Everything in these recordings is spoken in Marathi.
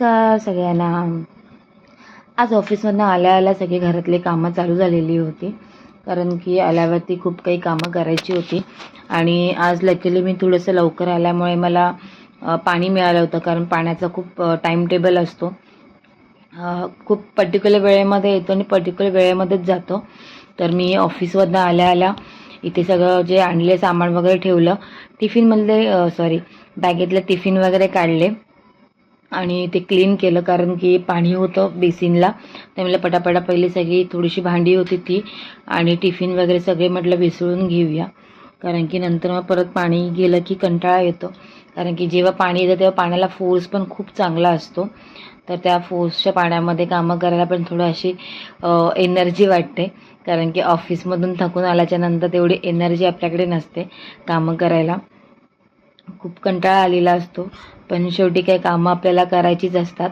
नमस्कार सगळ्यांना. आज ऑफिसमधनं आल्या आल्या सगळी घरातले कामं चालू झालेली होती. कारण की आल्यावरती खूप काही कामं करायची होती. आणि आज लकीली मी थोडंसं लवकर आल्यामुळे मला पाणी मिळालं होतं. कारण पाण्याचा खूप टाईम टेबल असतो. खूप पर्टिक्युलर वेळेमध्ये येतो आणि पर्टिक्युलर वेळेमध्येच जातो. तर मी ऑफिसमधनं आल्या आल्या इथे सगळं जे आणले सामान वगैरे ठेवलं टिफिनमधले सॉरी बॅगेतले टिफिन वगैरे काढले. आणि ते क्लीन केलं कारण की पाणी होतं बेसिनला त्यामुळे पटापटा पहिली सगळी थोडीशी भांडी होती ती आणि टिफिन वगैरे सगळे म्हटलं विसळून घेऊया. कारण की नंतर मग परत पाणी गेलं की कंटाळा येतो. कारण की जेव्हा पाणी येतं तेव्हा पाण्याला फोर्स पण खूप चांगला असतो. तर त्या फोर्सच्या पाण्यामध्ये कामं करायला पण थोडं अशी एनर्जी वाटते. कारण की ऑफिसमधून थकून आल्याच्यानंतर तेवढी एनर्जी आपल्याकडे नसते कामं करायला. खूप कंटाळा आलेला असतो. पण शेवटी काही कामं आपल्याला करायचीच असतात.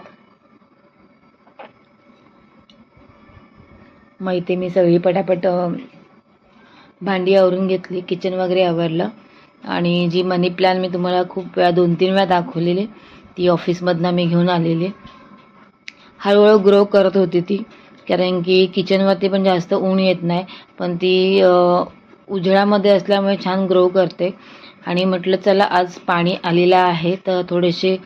मग इथे मी सगळी पटापट भांडी आवरून घेतली किचन वगैरे आवरलं. आणि जी मनी प्लॅन मी तुम्हाला खूप वेळा दोन तीन वेळा दाखवलेली ती ऑफिसमधनं मी घेऊन आलेली. हळूहळू ग्रो करत होती ती. कारण की किचनवरती पण जास्त ऊन येत नाही. पण ती उजळ्यामध्ये असल्यामुळे छान ग्रो करते. आणि म्हटलं चला आज पाणी आलेलं आहे. तर थोडेसे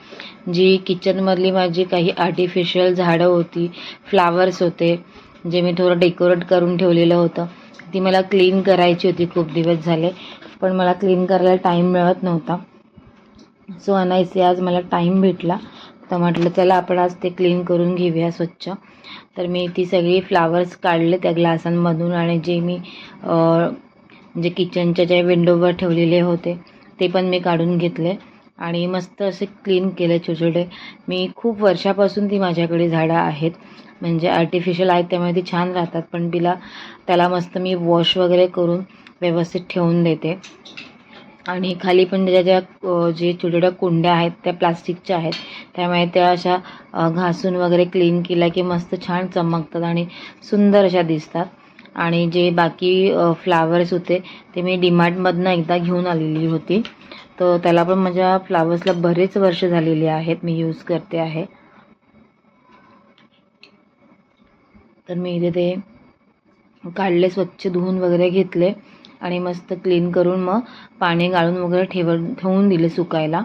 जी किचनमधली माझी काही आर्टिफिशियल झाडं होती फ्लावर्स होते जे मी थोडं डेकोरेट करून ठेवलेलं होतं ती मला क्लीन करायची होती. खूप दिवस झाले पण मला क्लीन करायला टाईम मिळत नव्हता. सो अनायसे आज मला टाईम भेटला. तर म्हटलं चला आपण आज ते क्लीन करून घेऊया स्वच्छ. तर मी ती सगळी फ्लावर्स काढले त्या ग्लासांमधून आणि जे मी जे म्हणजे किचनच्या ज्या विंडोवर ठेवलेले होते ते पण मी काढून घेतले. आणि मस्त असे क्लीन केले छोटे छोटे मी खूप वर्षापासून ती माझ्याकडे झाडं आहेत. म्हणजे आर्टिफिशियल आहेत त्यामुळे ती छान राहतात. पण तिला त्याला मस्त मी वॉश वगैरे करून व्यवस्थित ठेवून देते. आणि खाली पण त्याच्या ज्या जे छोट्या छोट्या कुंड्या आहेत त्या प्लास्टिकच्या आहेत. त्यामुळे त्या अशा घासून वगैरे क्लीन केल्या की मस्त छान चमकतात आणि सुंदर अशा दिसतात. आणि जे बाकी फ्लावर्स होते ते मी डीमार्टमधनं एकदा घेऊन आलेली होती. तर त्याला पण माझ्या फ्लावर्सला बरेच वर्ष झालेली आहेत मी यूज करते आहे. तर मी इथे ते काढले स्वच्छ धुवून वगैरे घेतले आणि मस्त क्लीन करून मग पाणी गाळून वगैरे ठेव ठेवून दिले सुकायला.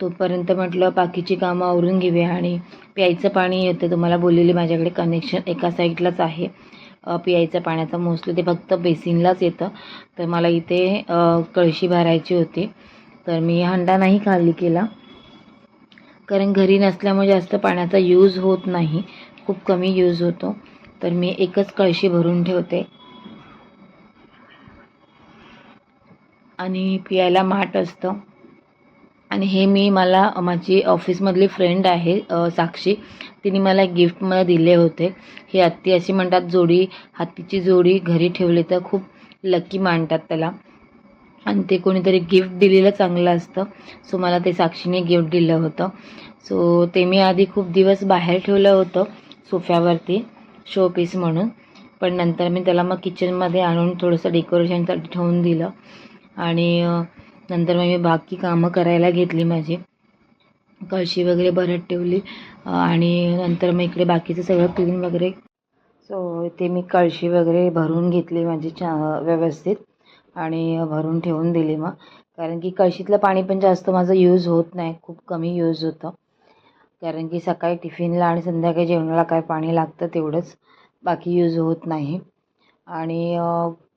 तोपर्यंत म्हटलं बाकीची कामं आवरून घेऊया आणि प्यायचं पाणी येतं तुम्हाला बोललेली माझ्याकडे कनेक्शन एका साईडलाच आहे. अ, प्यायचं पाण्याचं. मोस्टली ते फक्त बेसिनलाच येतं. तर मला इथे कळशी भरायची होती. तर मी हंडा नाही खाली केला कारण घरी नसल्यामुळे जास्त पाण्याचा यूज होत नाही. खूप कमी यूज होतो. तर मी एकच कळशी भरून ठेवते. आणि पियायला माठ असतं. आणि हे मी मला माझी ऑफिसमधली फ्रेंड आहे साक्षी. तिने मला गिफ्टमध्ये दिले होते. हे हत्ती अशी म्हणतात जोडी हत्तीची जोडी घरी ठेवली तर खूप लकी मानतात त्याला. आणि ते कोणीतरी गिफ्ट दिलेलं चांगलं असतं. सो मला ते साक्षीने गिफ्ट दिलं होतं. सो ते मी आधी खूप दिवस बाहेर ठेवलं होतं सोफ्यावरती शो पीस म्हणून. पण नंतर मी त्याला मग किचनमध्ये आणून थोडंसं डेकोरेशनसाठी ठेवून दिलं. आणि नंतर मग मी बाकी कामं करायला घेतली माझी. कळशी वगैरे भरत ठेवली. आणि नंतर मग इकडे बाकीचं सगळं क्लीन वगैरे. सो इथे मी कळशी वगैरे भरून घेतली माझी चा व्यवस्थित. आणि भरून ठेवून दिली मग. कारण की कळशीतलं पाणी पण जास्त माझं यूज होत नाही. खूप कमी यूज होतं. कारण की सकाळी टिफिनला आणि संध्याकाळी जेवणाला काय पाणी लागतं तेवढंच बाकी यूज होत नाही. आणि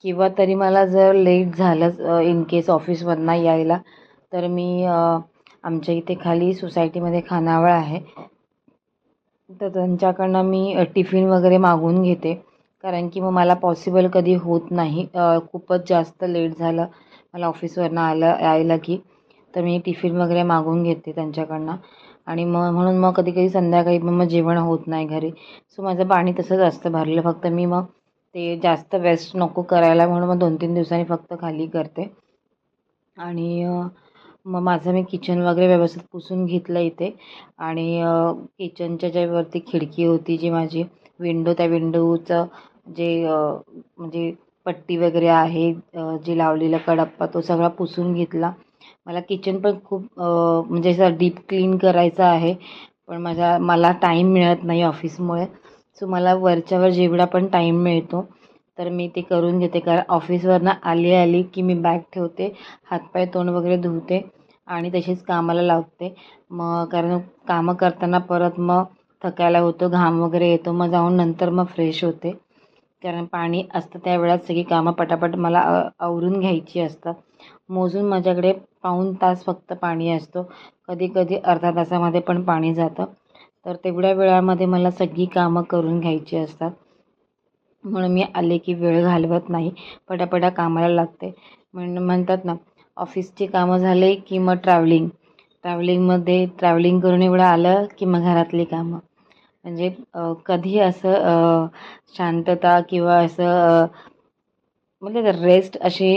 किंवा तरी मला जर लेट झालं इन केस ऑफिसमधनं यायला तर मी आमच्या इथे खाली सोसायटीमध्ये खानावळ आहे. तर त्यांच्याकडनं मी टिफिन वगैरे मागवून घेते. कारण की मग मला पॉसिबल कधी होत नाही. खूपच जास्त लेट झालं. मला ऑफिसवरनं आलं यायला की. तर मी टिफिन वगैरे मागवून घेते त्यांच्याकडनं. आणि मग म्हणून मग कधी कधी संध्याकाळी मग मग जेवण होत नाही घरी. सो माझं पाणी तसंच असतं. भरलं फक्त मी मग ते जास्त वेस्ट नको करायला म्हणून मग दोन तीन दिवसांनी फक्त खाली करते. आणि मग माझं मी किचन वगैरे व्यवस्थित पुसून घेतलं इथे. आणि किचनच्या ज्या वरती खिडकी होती जी माझी विंडो त्या विंडोचं जे म्हणजे पट्टी वगैरे आहे जी लावलेला लावलेलं कडप्पा तो सगळा पुसून घेतला. मला किचन पण खूप म्हणजे असं डीप क्लीन करायचं आहे. पण माझ्या मला टाईम मिळत नाही ऑफिसमुळे सो मला वरच्यावर जेवढा पण टाईम मिळतो तर मी ते करून घेते. कारण ऑफिसवरनं आली आली की मी बॅग ठेवते हातपाय तोंड वगैरे धुते आणि तशीच कामाला लावते. मग कारण कामं करताना परत मग थकायला होतं घाम वगैरे येतो मग जाऊन नंतर मग फ्रेश होते. कारण पाणी असतं त्या वेळात सगळी कामं पटापट मला आवरून घ्यायची असतात. मोजून माझ्याकडे पाऊण तास फक्त पाणी असतो. कधी कधी अर्धा तासामध्ये पण पाणी जातं. तर तेवढ्या वेळामध्ये मला सगळी कामं करून घ्यायची असतात. म्हणून मी आले की वेळ घालवत नाही. पटापटा कामाला लागते. म्हण म्हणतात ना ऑफिसची कामं झाले की मग ट्रॅव्हलिंग ट्रॅव्हलिंगमध्ये ट्रॅव्हलिंग करून एवढं आलं की मग घरातली कामं. म्हणजे कधी असं शांतता किंवा असं म्हणजे रेस्ट अशी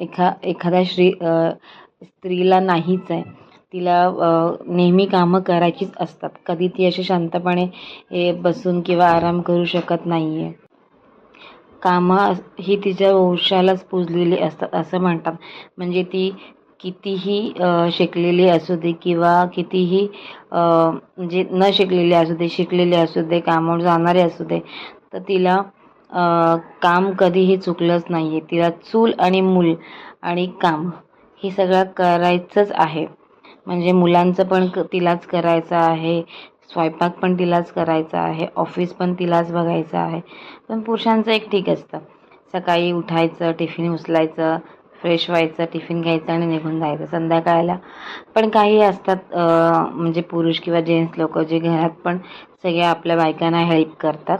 एखा एखाद्या श्री स्त्रीला नाहीच आहे. तिला नेहमी कामं करायचीच असतात. कधी ती अशी शांतपणे हे बसून किंवा आराम करू शकत नाही आहे कामं ही तिच्या वंशालाच पुजलेली असतात असं म्हणतात. म्हणजे ती कितीही शिकलेली असू दे किंवा कितीही म्हणजे न शिकलेली असू दे शिकलेली असू दे कामावर जाणारी असू दे तर तिला काम कधीही चुकलंच नाही आहे तिला चूल आणि मूल आणि काम हे सगळं करायचंच आहे. म्हणजे मुलांचं पण क तिलाच करायचं आहे स्वयंपाक पण तिलाच करायचा आहे ऑफिस पण तिलाच बघायचं आहे. पण पुरुषांचं एक ठीक असतं. सकाळी उठायचं टिफिन उचलायचं फ्रेश व्हायचं टिफिन घ्यायचं आणि निघून जायचं संध्याकाळला. पण काही असतात म्हणजे पुरुष किंवा जेंट्स लोक जे घरात पण सगळ्या आपल्या बायकांना हेल्प करतात.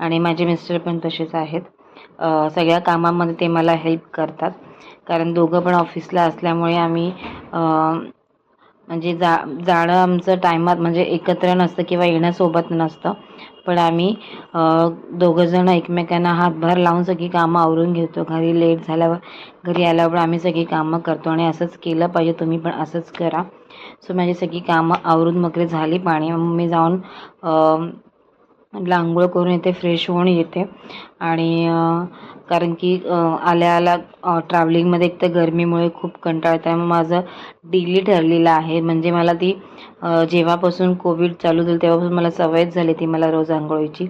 आणि माझे मिस्टर पण तसेच आहेत. सगळ्या कामामध्ये ते मला हेल्प करतात. कारण दोघं पण ऑफिसला असल्यामुळे आम्ही म्हणजे जा जाणं आमचं टायमात म्हणजे एकत्र नसतं किंवा येण्यासोबत नसतं. पण आम्ही दोघंजणं एकमेकांना हातभार लावून सगळी कामं आवरून घेतो. घरी लेट झाल्यावर घरी आल्यावर आम्ही सगळी कामं करतो आणि असंच केलं पाहिजे तुम्ही पण असंच करा. सो माझी सगळी कामं आवरून वगैरे झाली. पाणी मग मी जाऊन आंघोळ करून येते फ्रेश होऊन येते. आणि कारण की आल्या आल्या ट्रॅव्हलिंगमध्ये एक तर गरमीमुळे खूप कंटाळा आहे मग माझं डेली ठरलेलं आहे. म्हणजे मला ती जेव्हापासून कोविड चालू झालं तेव्हापासून मला सवयच झाली ती मला रोज आंघोळीची.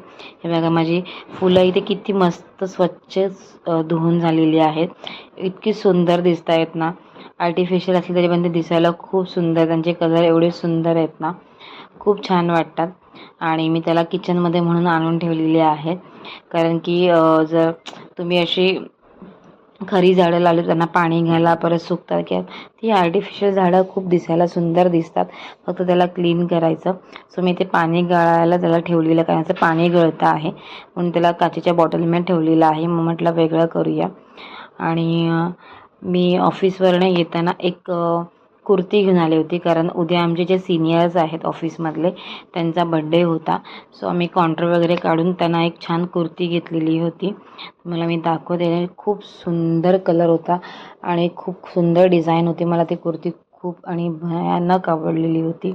हे बघा माझी फुलं इथे किती मस्त स्वच्छ धुवून झालेली आहेत. इतकी सुंदर दिसत आहेत ना. आर्टिफिशियल असली तरी पण ते दिसायला खूप सुंदर त्यांचे कलर एवढे सुंदर आहेत ना. खूप छान वाटतात. आणि मी त्याला किचनमध्ये म्हणून आणून ठेवलेली आहे कारण की जर तुम्ही अशी खरी झाडं लावली त्यांना पाणी घ्यायला परत सुकतात किंवा ती आर्टिफिशियल झाडं खूप दिसायला सुंदर दिसतात. फक्त त्याला क्लीन करायचं. सो मी ते पाणी गळायला त्याला ठेवलेलं कारण असं पाणी गळतं आहे. म्हणून त्याला काचेच्या बॉटलमध्ये ठेवलेलं आहे. मग म्हटलं वेगळं करूया. आणि मी ऑफिसवरनं येताना एक कुर्ती घेऊन आली होती कारण उद्या आमचे जे सिनियर्स आहेत ऑफिसमधले त्यांचा बड्डे होता. सो आम्ही काउंटर वगैरे काढून त्यांना एक छान कुर्ती घेतलेली होती. मला मी दाखवते खूप सुंदर कलर होता आणि खूप सुंदर डिझाईन होती. मला ती कुर्ती खूप आणि भयानक आवडलेली होती.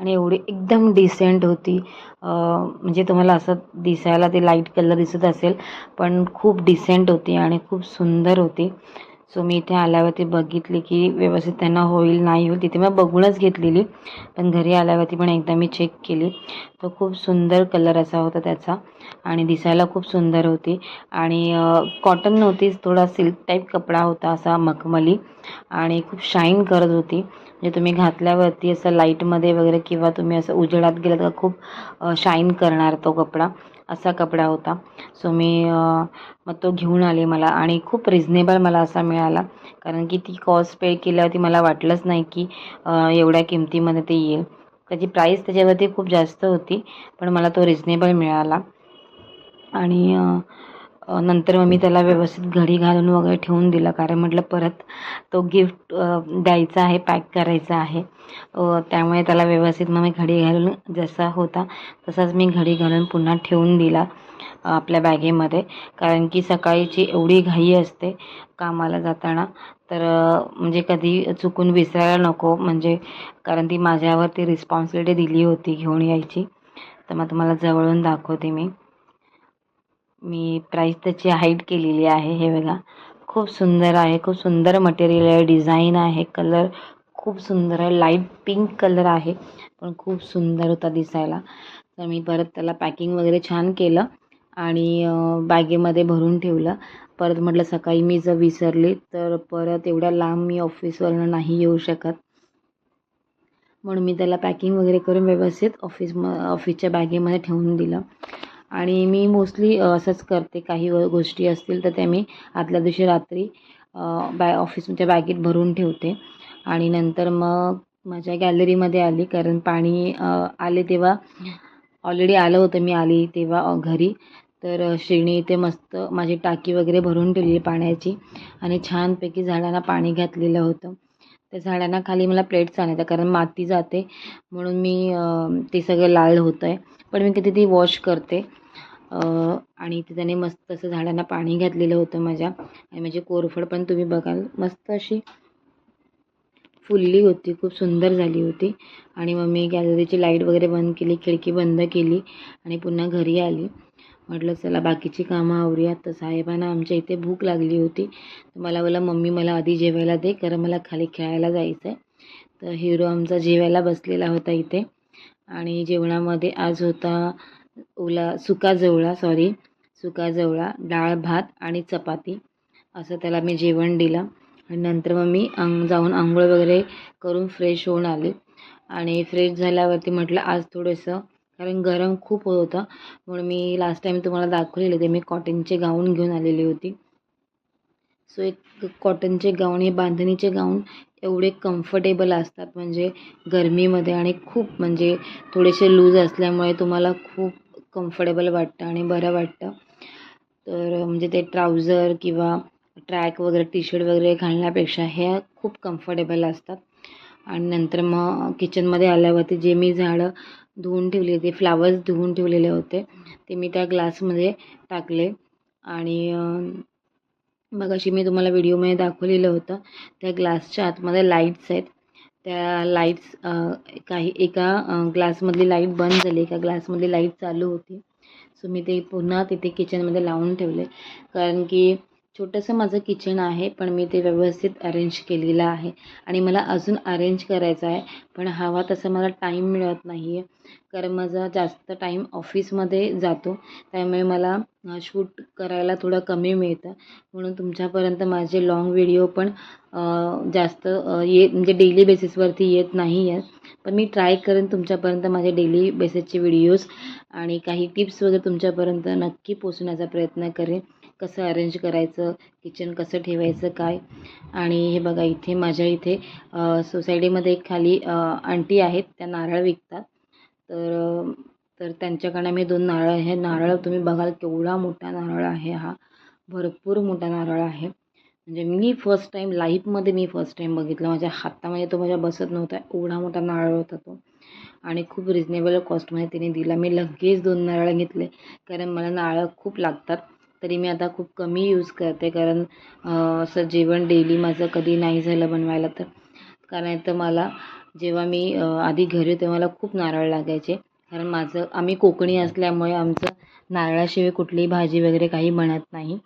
आणि एवढी एकदम डिसेंट होती. म्हणजे तुम्हाला असं दिसायला ते लाइट कलर दिसत असेल पण खूप डिसेंट होती आणि खूप सुंदर होती. सो मी इथे आल्यावरती बघितली की व्यवस्थित त्यांना होईल नाही होईल. तिथे मग बघूनच घेतलेली पण घरी आल्यावरती पण एकदा मी चेक केली. तर खूप सुंदर कलर असा होता त्याचा आणि दिसायला खूप सुंदर होती. आणि कॉटन नव्हतीच थोडा सिल्क टाईप कपडा होता असा मखमली आणि खूप शाईन करत होती. म्हणजे तुम्ही घातल्यावरती असं लाईटमध्ये वगैरे किंवा तुम्ही असं उजेडात गेलं तर खूप शाईन करणार तो कपडा. असा कपडा होता. सो मी मग तो घेऊन आले मला आणि खूप रिझनेबल मला असा मिळाला. कारण की ती कॉस्ट पे केल्यावरती मला वाटलंच नाही की एवढ्या किमतीमध्ये ते येईल. त्याची प्राईस त्याच्यावरती खूप जास्त होती पण मला तो रिझनेबल मिळाला. आणि नंतर मग मी त्याला व्यवस्थित घडी घालून वगैरे ठेवून दिला. कारण म्हटलं परत तो गिफ्ट द्यायचा आहे पॅक करायचा आहे. त्यामुळे त्याला व्यवस्थित मग मी घडी घालून जसा होता तसाच मी घडी घालून पुन्हा ठेवून दिला आपल्या बॅगेमध्ये. कारण की सकाळीची एवढी घाई असते कामाला जाताना. तर म्हणजे कधी चुकून विसरायला नको. म्हणजे कारण ती माझ्यावरती रिस्पॉन्सिबिलिटी दिली होती घेऊन यायची. तर मग तुम्हाला जवळून दाखवते मी. मी प्राईस त्याची हाईट केलेली आहे. हे बघा खूप सुंदर आहे. खूप सुंदर मटेरियल आहे. डिझाईन आहे. कलर खूप सुंदर आहे. लाइट पिंक कलर आहे. पण खूप सुंदर होता दिसायला. तर मी परत त्याला पॅकिंग वगैरे छान केलं आणि बॅगेमध्ये भरून ठेवलं. परत म्हटलं सकाळी मी जर विसरले तर परत एवढ्या लांब मी ऑफिसवरनं नाही येऊ शकत. म्हणून मी त्याला पॅकिंग वगैरे करून व्यवस्थित ऑफिस म ऑफिसच्या बॅगेमध्ये ठेवून दिलं. आणि मी मोस्टली असंच करते. काही गोष्टी असतील तर त्या मी आदल्या दिवशी रात्री बॅ ऑफिसच्या बॅगेत भरून ठेवते. आणि नंतर मग माझ्या गॅलरीमध्ये आली. कारण पाणी आले तेव्हा ऑलरेडी आलं होतं. मी आली तेव्हा घरी. तर श्रेणी इथे मस्त माझी टाकी वगैरे भरून ठेवली पाण्याची. आणि छानपैकी झाडांना पाणी घातलेलं होतं. त्या झाडांना खाली मला प्लेट्स आणायचं कारण माती जाते. म्हणून मी ते सगळं लाल होतं आहे पण मी किती ती वॉश करते आणि ते त्याने मस्त असं झाडांना पाणी घातलेलं होतं माझ्या. आणि माझी कोरफड पण तुम्ही बघाल मस्त अशी फुलली होती खूप सुंदर झाली होती. आणि मग मी गॅलरीची लाइट वगैरे बंद केली खिडकी बंद केली आणि पुन्हा घरी आली. म्हटलं चला बाकीची कामं आवरूयात. तर साहेबांना आमच्या इथे भूक लागली होती. तर मला बोला मम्मी मला आधी जेवायला दे कारण मला खाली खेळायला जायचं आहे तर हिरो आमचा जेवायला बसलेला होता इथे. आणि जेवणामध्ये आज होता ओला सुका जवळा सॉरी सुका जवळा डाळ भात आणि चपाती. असं त्याला मी जेवण दिलं. आणि नंतर मग मी अंग जाऊन आंघोळ वगैरे करून फ्रेश होऊन आले. आणि फ्रेश झाल्यावरती म्हटलं आज थोडंसं कारण गरम खूप होत होतं. म्हणून मी लास्ट टाईम तुम्हाला दाखवलेले ते मी कॉटनचे गाऊन घेऊन आलेली होती. सो एक कॉटनचे गाऊन हे बांधणीचे गाऊन एवढे कम्फर्टेबल असतात. म्हणजे गरमीमध्ये आणि खूप म्हणजे थोडेसे लूज असल्यामुळे तुम्हाला खूप कम्फर्टेबल वाटतं आणि बरं वाटतं. तर म्हणजे ते ट्राउझर किंवा ट्रॅक वगैरे टी शर्ट वगैरे घालण्यापेक्षा हे खूप कम्फर्टेबल असतात. आणि नंतर मग किचनमध्ये आल्यावरती जे मी झाडं धुवून ठेवली होती फ्लावर्स धुवून ठेवलेले होते ते मी त्या ग्लासमध्ये टाकले. आणि मग अशी मी तुम्हाला व्हिडिओमध्ये दाखवलेलं होतं. त्या ग्लासच्या आतमध्ये लाईट्स आहेत. त्या लाईट्स काही एका ग्लासमधली लाइट बंद झाली. एका ग्लासमधली लाइट चालू होती. सो मी ते पुन्हा तिथे किचनमध्ये लावून ठेवले. कारण की छोटंसं माझं किचन आहे पण मी ते व्यवस्थित अरेंज केलेलं आहे. आणि मला अजून अरेंज करायचं आहे पण हवा तसा मला टाईम मिळत नाही आहे कारण माझा जास्त टाईम ऑफिसमध्ये जातो. त्यामुळे मला शूट करायला थोडं कमी मिळतं. म्हणून तुमच्यापर्यंत माझे लाँग व्हिडिओ पण जास्त ये म्हणजे डेली बेसिसवरती येत नाही आहेत पण मी ट्राय करेन तुमच्यापर्यंत माझे डेली बेसिसचे व्हिडिओज आणि काही टिप्स वगैरे तुमच्यापर्यंत नक्की पोचण्याचा प्रयत्न करेन. कसं अरेंज करायचं किचन कसं ठेवायचं काय? आणि हे बघा इथे माझ्या इथे सोसायटीमध्ये एक खाली आंटी आहेत त्या नारळ विकतात. तर तर त्यांच्याकडे मी दोन नारळ हे नारळ तुम्ही बघाल केवढा मोठा नारळ आहे हा. भरपूर मोठा नारळ आहे. म्हणजे मी फर्स्ट टाईम लाईफमध्ये मी फर्स्ट टाईम बघितलं. माझ्या हातामध्ये तो माझ्या बसत नव्हता. एवढा मोठा नारळ होता तो. आणि खूप रिजनेबल कॉस्टमध्ये तिने दिला. मी लगेच दोन नारळ घेतले. कारण मला नारळ खूप लागतात. तरी मी आता खूप कमी यूज करते. कारण असं जेवण डेली माझं कधी नाही झालं बनवायला तर. कारण तर मला जेव्हा मी आधी घरी होते मला खूप नारळ लागायचे. कारण माझं आम्ही कोकणी असल्यामुळे आमचं नारळाशिवाय कुठलीही भाजी वगैरे काही बनत नाही.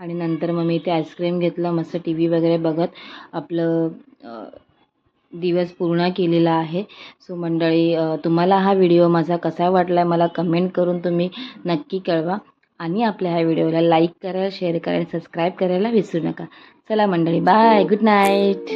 आणि नंतर मग मी ते आईस्क्रीम घेतलं मस्त टी व्ही वगैरे बघत आपलं दिवस पूर्ण केलेला आहे. सो मंडळी तुम्हाला हा व्हिडिओ माझा कसा वाटला आहे मला कमेंट करून तुम्ही नक्की कळवा. आणि आपल्या ह्या व्हिडिओला लाईक करा शेअर करा सबस्क्राईब करायला विसरू नका. चला मंडळी बाय गुड नाईट.